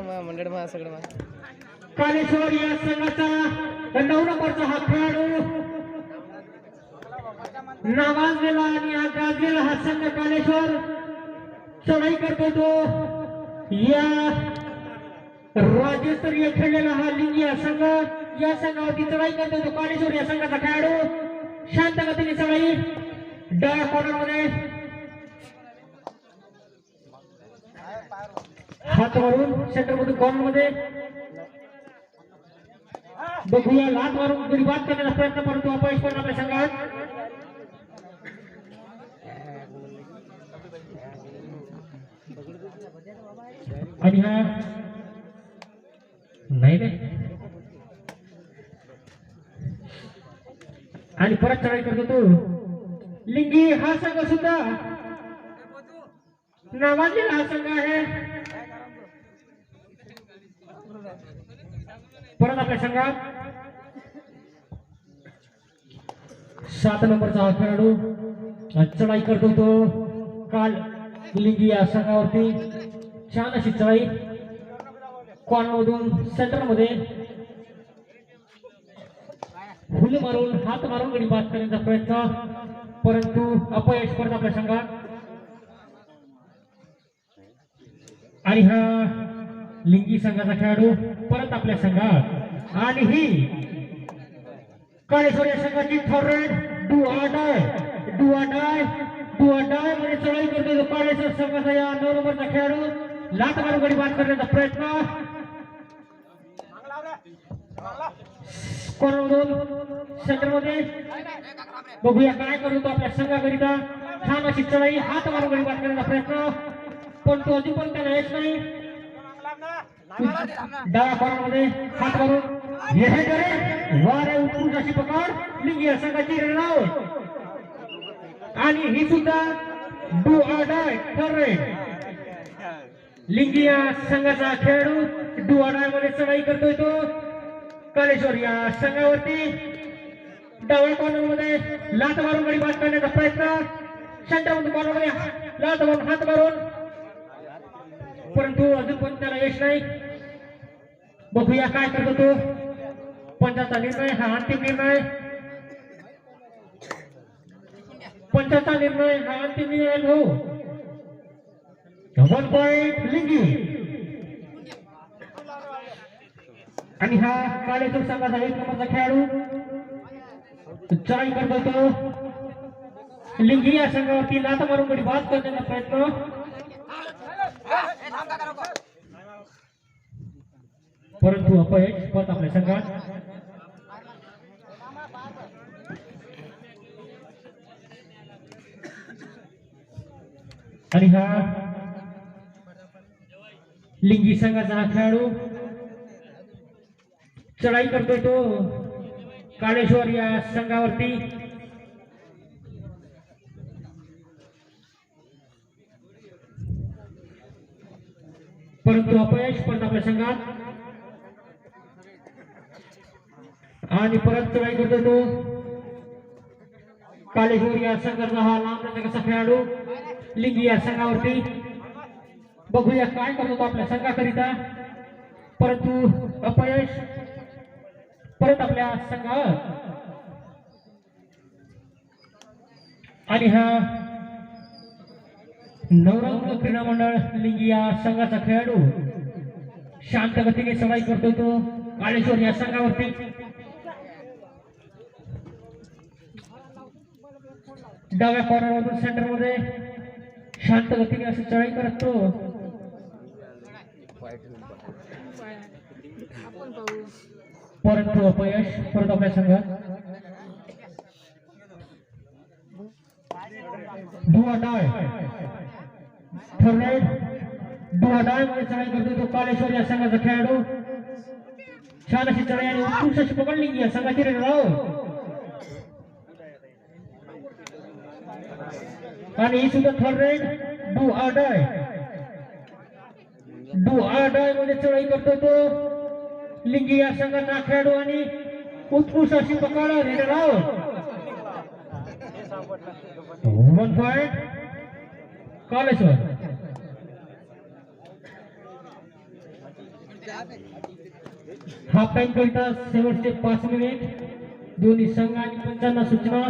मंडळ मा सगळं मा. कालेश्वर या संघाचा नऊ नंबरचा हा खेळाडू. नावाजलेला आणि हा गाजलेला हा संघ कालेश्वर. चढाई करतो तो या राज्यस्तरीय खेळलेला हा लिंगी हा संघ. या संघावरती चढाई करतो तो कालेश्वर या संघाचा खेळाडू. शांत गतीने चढाई. डाव्या कॉर्नर हात मारून सेंटर मधून कॉर्नर मध्ये बघूया लात मारून गडी बाद करण्याचा प्रयत्न परंतु अपयश पण आपल्या संघात. आणि हा नाही रे. आणि परत चढाई करतो तो. लिंगी, हा संघ सुद्धा नावाजलेला हा संघ आहे. परत आपल्या संघात. सात नंबरचा हा खेळाडू. चढाई करतो तो. काल लिंगी या संघावरती. छान अशी चढाई. कॉर्नमधून सेंटरमध्ये. फुले मारून हात मारून गडी बाद करण्याचा प्रयत्न. परंतु अपयश परत आपल्या संघात. आणि हा लिंगी संघाचा खेळाडू परत आपल्या संघात. आणि ही काळेश्वर या संघाची थोरड डू आडाय डू आडाय चढाई करतो काळेश्वर संघाचा या नऊ नंबरचा खेळाडू. लात मारून बाद करण्याचा प्रयत्न. कोणामधून सेंटरमध्ये. बघूया काय करतो आपल्या संघाकरिता. छान अशी चढाई हात मारून बाद करण्याचा प्रयत्न. पण तो अजून पण त्याला येत नाही. डाव्या कॉर्नरमध्ये हात करून येथे करे. वारे उत्कृष्ट अशी पकड. लिंगी या संघाची नाव आणि ही सुद्धा डू आडाय ठरले लिंगी या संघाचा खेळाडू डू आडायमध्ये चढाई करतोय तो. कालेश्वर या संघावरती डाव्या कॉर्नरमध्ये लात मारून गडी बाद करण्याचा प्रयत्न. सेंटरमध्ये कॉर्नरमध्ये लात मारून हात मारून परंतु अजून पण त्याला यश नाही. बघूया काय करतो तो. पंचाचा निर्णय हा अंतिम निर्णय. पंचाचा निर्णय हा अंतिम निर्णय हो. वन पॉइंट लिंगी. आणि हा काळेश्वर संघाचा एक नंबरचा खेळाडू. चढाई करतो तो. लिंगी या संघावरती लात मारून कधी बाद करण्याचा प्रयत्न. परंतु अपयश पत आपल्या संघात. आणि हा लिंगी संघाचा हा खेळाडू चढाई करतोय तो. काळेश्वर या संघावरती. परंतु अपयश परत प्रसंगात आणि परत चढाई करतो तो. कालेश्वर या संघाचा हा लांब कसा खेळाडू? लिंगी या संघावरती. बघूया काय करतो तो आपल्या संघाकरिता. परंतु अपयश परत आपल्या संघावर आणि हा नवरंग क्रीडा मंडळ लिंगी या संघाचा खेळाडू. शांत गतीने चढाई करतो तो. काळेश्वर या संघावरती. डाव्या कॉर्नरमधून सेंटरमध्ये शांत गतीने अशी चढाई करत तो. परंतु अपयश परत आपल्या संघात धुवा डाव्या ठरले दुवा डायमध्ये चढाई करतो तो कालेश्वर या संघाचा खेळाडू. छान अशी चढाई आणि उत्कृष्ट अशी पकडली या संघाची राव आणि ही सुद्धा third raid do or die do आडायमध्ये चढाई करतो तो. लिंगी या संघाचा खेळाडू आणि उत्कृष्ट अशी पकड Rao one point. Kaleshwar. Half time करिता शेवटचे पाच मिनिट. दोन्ही संघ आणि पंचांना सूचना.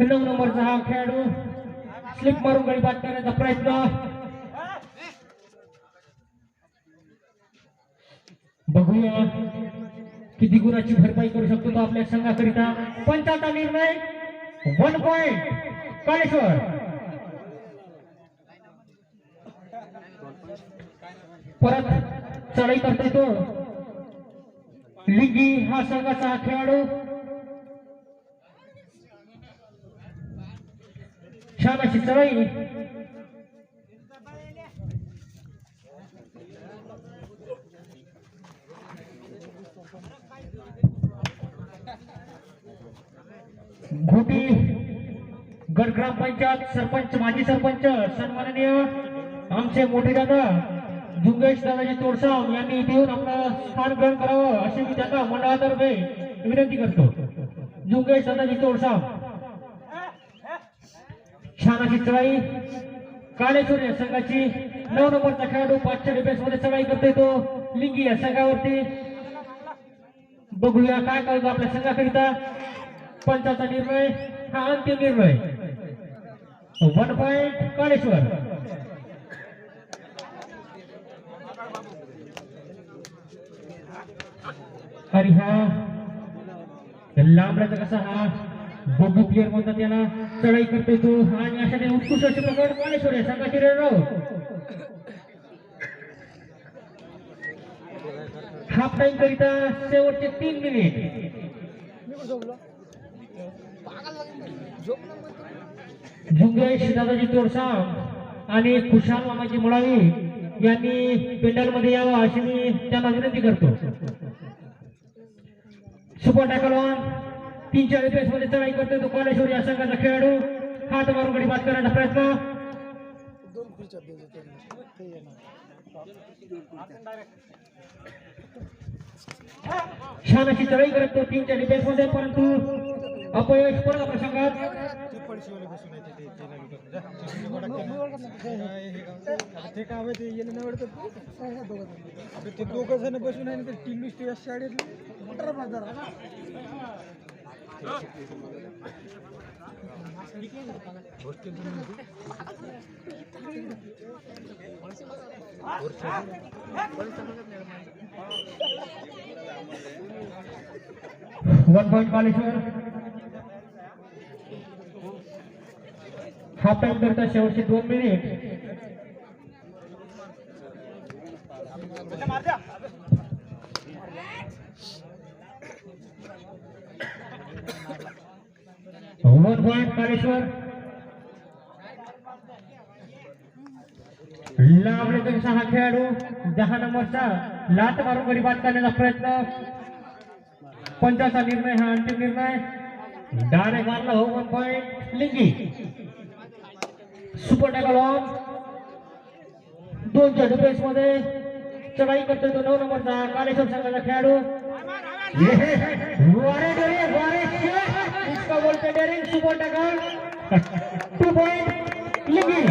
नऊ नंबरचा हा खेळाडू. स्लिप मारून गडी बाद करण्याचा प्रयत्न. बघूया किती गुणाची भरपाई करू शकतो तो आपल्या संघाकरिता. पंचाचा निर्णय. वन पॉइंट कालेश्वर परत चढाई करतोय तो. लिंगी हा संघाचा हा खेळाडू. छान अशी चढाई. घोटी गड ग्रामपंचायत सरपंच माजी सरपंच सन्माननीय आमचे मोठे दादा. जुंगेश दादाजी तोडसाम यांनी इथे येऊन आपलं स्थान ग्रहण करावं अशी मी त्यांना मंडळातर्फे विनंती करतो. जुंगेश दादाजी तोडसाव. छान अशी चढाई. काळेश्वर या संघाची नऊ नंबरचा खेळाडू पाचशे डिफेन्समध्ये चढाई करतोय तो लिंगी या संघावरती. बघूया काय करतो आपल्या संघाकरिता. पंचाचा निर्णय हा अंतिम निर्णय. One point Kaleshwar. हरी हा. लांबड्याचा कसा हा? बघू प्लेअर म्हणतात त्याला. चढाई करतोय तो. आणि अशा काही उत्कृष्ट असे प्रकार मालेश्वर आहे. सांगा राव. हाफ टाइम करिता शेवटचे तीन मिनिट जुंगेश दादाजी तोडसाम आणि खुशाल मामाजी मुळावी यांनी पेंडलमध्ये यावं अशी मी त्यांना विनंती करतो. सुपर टॅकलॉन तीन चार पेस मध्ये चढाई करतोय तो कॉलेश्वर या संघाचा खेळाडू. हात मारून गडी बाद करण्याचा प्रयत्न. छान अशी चढाई करत तो तीनच्या डिफेन्समध्ये परंतु अपयश पूर्ण प्रसंगात ते काय ते- नाही येणं वाटत. ते दोघं जण बसून आहे ना ते टीम शाळेत motor one point Kaleshwar half time करता शेवटचे दोन मिनिट. वन पॉइंट कालेश्वर लांबले तरी सहा खेळाडू दहा नंबरचा लात मारून गडी बाद करण्याचा प्रयत्न पंचाचा निर्णय हा अंतिम निर्णय डायरेक्ट मारला हो one point Lingi super tackle on दोनच्या डिफेन्स मध्ये चढाई करतोय तो नऊ नंबरचा कालेश्वर संघाचा खेळाडू वारे वारे shot. इसका बोलते daring super tackle two point Lingi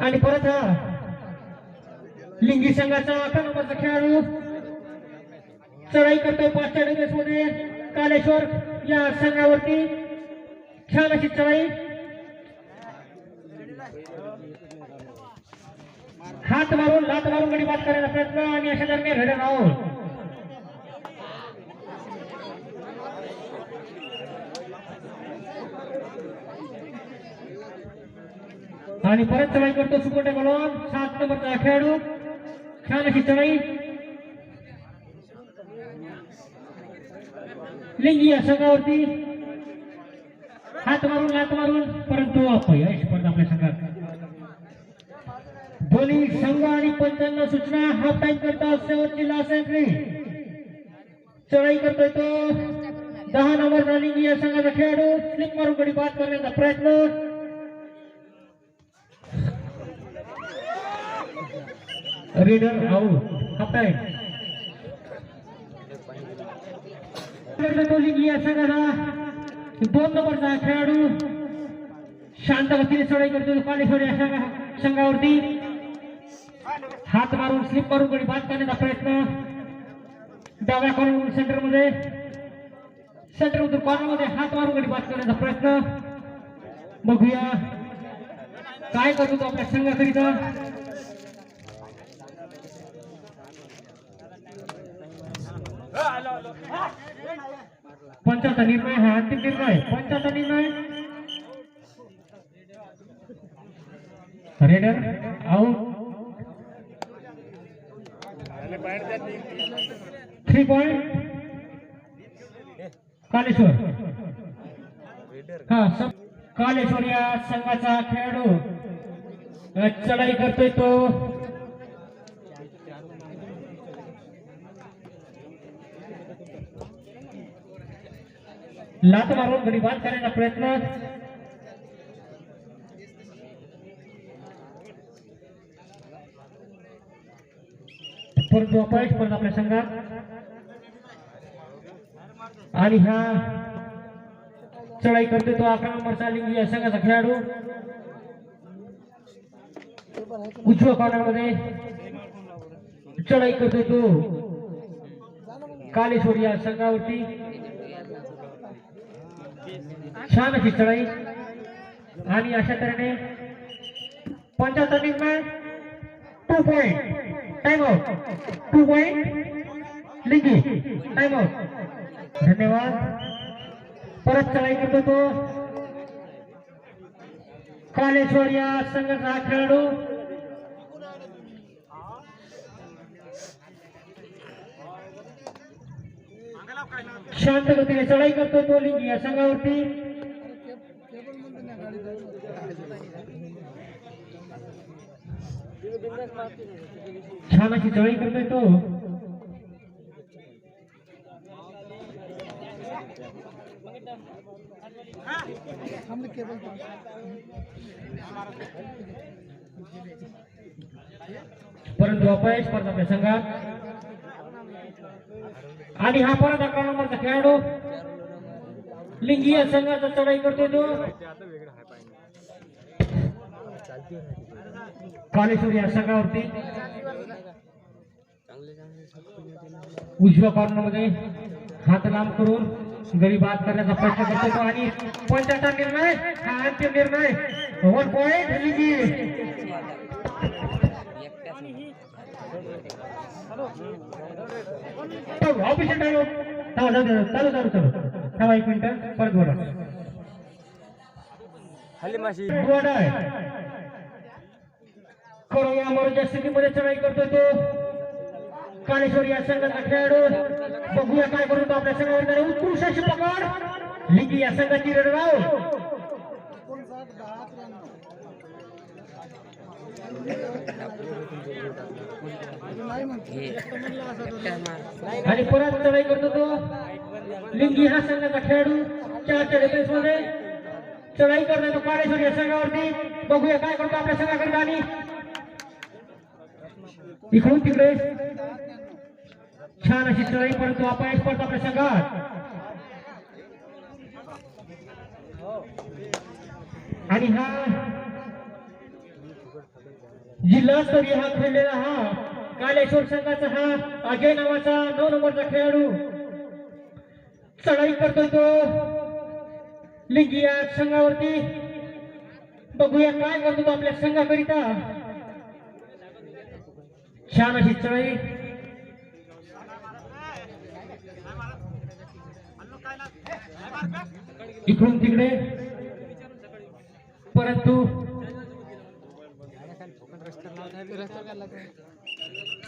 आणि परत हा. लिंगी संघाचा अकरा नंबरचा खेळाडू. चढाई करतोय पाचच्या डिफेन्समध्ये कालेश्वर या संघावरती. अशी चढाई. हात मारून लात मारून गडी बाद करायचा प्रयत्न आणि अशा दरम्यान घडत आहोत आणि परत चढाई करतो सुकोटे म्हणून सात नंबरचा खेळाडू छान अशी चढाई. लिंगी संघावरती. हात मारून लात मारून परंतु अपयश स्पर्धा आपल्या संघात. दोन्ही संघ आणि पंचांना सूचना. हाफ टाइम करता शेवटची लास्ट एंट्री चढाई करतोय तो. दहा नंबर रनिंग या संघाचा खेळाडू. स्लिप मारून गडी बाद करण्याचा प्रयत्न. रीडर आउट हाफ टाइम तो या संघाचा दोन नंबरचा खेळाडू. शांत गतीने चढाई करतो कालेश्वर या संघा संघावरती. हात मारून स्लिप मारून गडी बाद करण्याचा प्रयत्न. डाव्या कॉर्नर सेंटरमध्ये. सेंटर मधून कॉर्नरमध्ये हात मारून गडी बाद करण्याचा प्रयत्न. बघूया. काय करतो तो आपल्या संघाकरिता? पंचाचा निर्णय हा अंतिम निर्णय. पंचाचा निर्णय. Raider out three point. Kaleshwar. हा कालेश्वर या संघाचा खेळाडू. चढाई करतोय तो. लात मारून गडी बाद करण्याचा प्रयत्न. परंतु अपयश परत आपल्या संघात. आणि ह्या चढाई करते तो अकरा नंबरचा लिंगी या संघाचा खेळाडू. उजव्या कॉर्नरमध्ये चढाई करतोय तो कालेश्वर या संघावरती. छान अशी चढाई. आणि अशा तऱ्हेने पंचाहत्तर निर्णय two point time out two point Lingi time out धन्यवाद. परत चढाई करतो तो. कालेश्वर या संघाचा हा खेळाडू. शांत गतीने चढाई करतो तो. लिंगी या संघावरती. छान अशी चढाई करतोय तो. परंतु अपयश परत आपल्या संघात. आणि हा परत अकरा नंबरचा खेळाडू. लिंगीय संघाचा चढाई करतोय तो. कालेश्वर या संघावरती उजव्या कॉर्नरमध्ये हात लांब करून गडी बाद करण्याचा प्रयत्न करतो तो आणि पंचाहत्तर निर्णय हा अंतिम निर्णय. वन पॉइंट ऑफिशियल चालू चालू चालू चालू. थांबा एक मिनिट परत बोला. बोर्ड आहे. करो या मोरच्या स्थितीमध्ये चढाई करतो तो. कालेश्वर या संघाचा खेळाडू बघूया काय करू तो आपल्या संघावर. उत्कृष्ट अशी पकड. लिगी या संघाची रडगाव. आणि परत चढाई करतो तो. लिंगी हा संघाचा खेळाडू चारच्या डिफेन्समध्ये. चढाई करतोय तो काळेश्वर या संघावरती. बघूया काय करतो आपल्या संघाकडे आणि इकडून तिकडे. छान अशी चढाई परंतु अपयश पडतो आपल्या संघात आणि हा जिल्हास्तरीय हा खेळलेला हा कालेश्वर संघाचा हा अजय नावाचा नऊ नंबरचा खेळाडू. चढाई करतोय तो लिंगी या संघावरती. बघूया काय करतो तो आपल्या संघाकरिता. छान अशी चढाई इकडून तिकडे. परंतु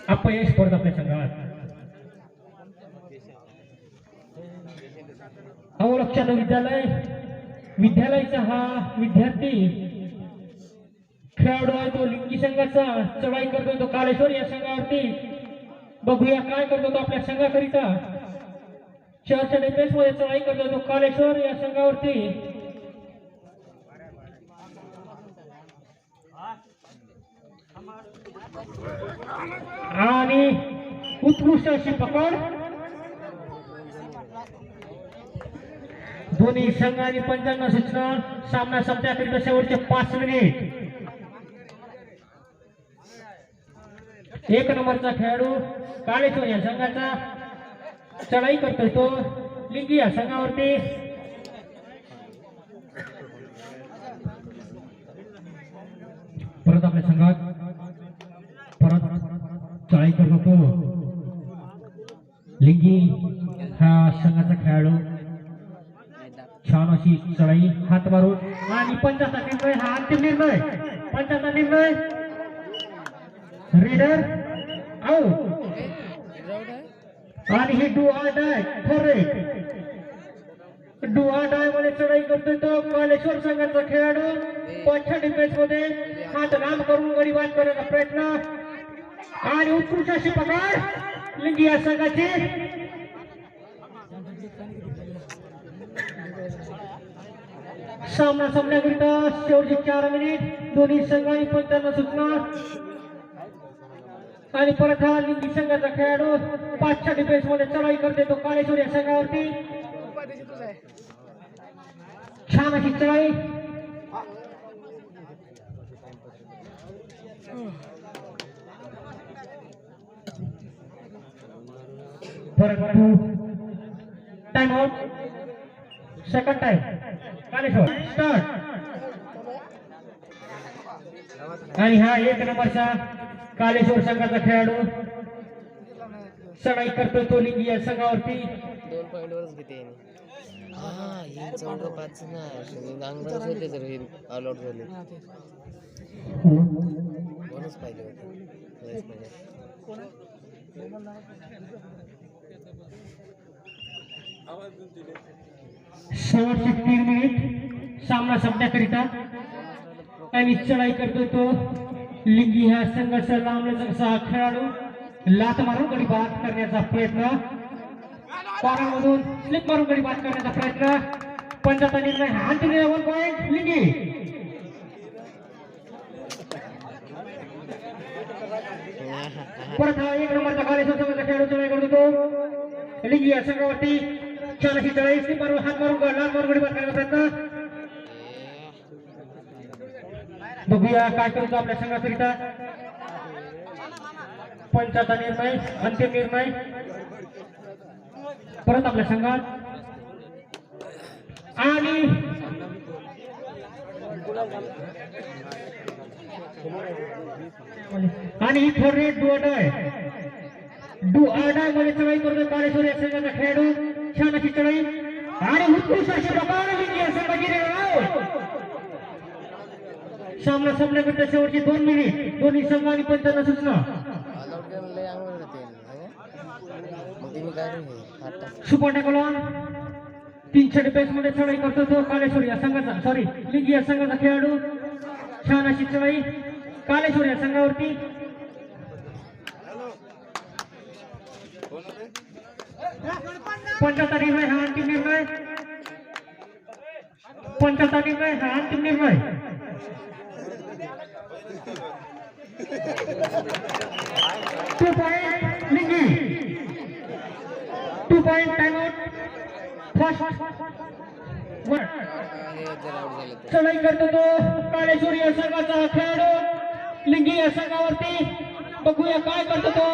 अपयश पडत आपल्या संघात. अवलक्षात विद्यालय. विद्यालयाचा हा विद्यार्थी खेळाडू आहे तो लिंगी संघाचा. चढाई करतोय तो कालेश्वर या संघावरती. बघूया काय करतो तो आपल्या संघाकरिता. चर्चा डिफेन्समध्ये चढाई करतोय तो कालेश्वर या संघावरती. आणि उत्कृष्ट अशी पकड. दोन्ही संघ आणि पंचांना सूचना सामना संपल्याकरिता शेवटचे पाच मिनिट एक नंबरचा खेळाडू काळेश्वर या संघाचा. चढाई करतोय तो. लिंगी या संघावरती. परत आपल्या संघात. परत चढाई करतो तो. लिंगी हा संघाचा खेळाडू. छान अशी चढाई. हात मारून. आणि पंचाचा निर्णय. हा अंतिम निर्णय. पंचाचा निर्णय. रीडर आउट आणि ही डू आर डाय फॉरेट डू आर डायमध्ये चढाई करतोय तो कालेश्वर संघाचा खेळाडू. पंचा डिफेन्समध्ये हात लांब करून गडी बाद करण्याचा प्रयत्न. आणि उत्कृष्ट अशी पकड. लिंगी या संघाची. सामना संपण्याकरिता शेवटचे चार मिनिट दोन्ही संघांनी पंचांना सूचना आणि परत हा लिंगी संघाचा खेळाडू पाचच्या डिफेन्समध्ये चढाई करते तो काळेश्वर या संघावरती. छान अशी चढाई. परत time out second time Kaleshwar start आणि हा एक नंबरचा कालेश्वर संघाचा खेळाडू. चढाई करतो तो लिंगी या संघावरती. दोन पॉईंट वरच घेते. हा हे चौंड पाच ना अंगभरच होते तर हे ऑल आउट झाले. दोनच पाहिजे होते. लयच पाहिजे शेवटचे तीन मिनिट सामना संपण्याकरिता. आणि चढाई करतो तो. लिंगी ह्या संघर्ष लांबल्याचा हा खेळाडू लात मारून गडी बाद करण्याचा प्रयत्न. कॉर्नरमधून स्लिप मारून गडी बाद करण्याचा प्रयत्न. पंचाचा निर्णय हा अंतिम वन पॉईंट लिंगी. परत हा एक नंबरचा कालेश्वर खेळाडू चढाई करतो तो लिंगी या संघावरती छान अशी चढाई स्लिप मारून हात मारून लात मारून गडी बाद करण्याचा प्रयत्न. बघूया काय करतो आपल्या संघाकरिता पंचाचा निर्णय अंतिम निर्णय. परत आपल्या संघात. आणि आणि ही थोडी डू अडाय डू अडायमध्ये चढाई करतो काळेश्वर या संघाचा खेळाडू छान अशी चढाई. आणि उत्कृष्ट अशी प्रकारे संघाची सामना संपण्याकरिता शेवटचे दोन मिनिट दोन्ही संघ आणि पंचांना सूचना ऑल तीनशे डिफेन्समध्ये चढाई करतो तो कालेश्वर या संघाचा. सॉरी लिंगी या संघाचा खेळाडू. छान अशी चढाई कालेश्वर या संघावरती. पंचाचा निर्णय हा अंतिम निर्णय. पंचाचा निर्णय हा अंतिम निर्णय. Two point Lingi two point time out first one चढाई करतो तो काळेश्वर या संघाचा खेळाडू लिंगी या संघावरती बघूया काय करतो तो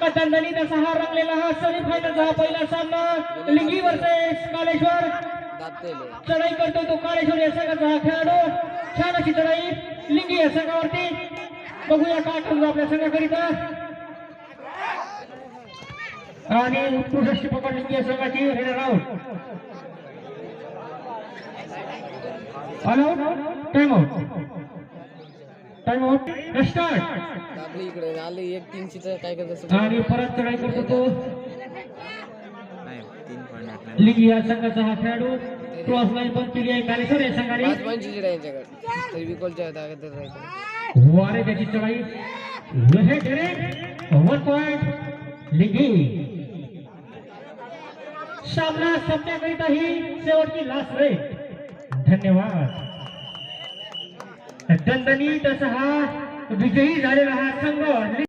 का दणदणीत असा हा रंगलेला हा सेमीफायनलचा हा पहिला सामना लिंगी वर्सेस काळेश्वर चढाई करतो तो काळेश्वर या संघाचा हा खेळाडू. छान अशी चढाई. लिंगी या संघावरती. बघूया काय करतो आपल्या संघाकरिता. आणि उत्कृष्ट पकड लिंगी या संघाची. Raider out out time out time out start दाबली इकडे आले एक तीनशेच काय करत आणि परत चढाई करतो तो. तीन लिंगी या संघाचा हा खेळाडू. क्रॉस लाईन बंद केली आहे कालेश्वर या संघाने. पाच पॉईंट चिडे यांच्याकडे. तरी विकोलच्या ताकद राहायचं वारे त्याची चढाई. हे डायरेक्ट वन पॉइंट लिंगी. सामना संपण्याकरिता ही शेवटची लास्ट रेट धन्यवाद. दणदणीत असा हा विजयी झालेला हा संघ.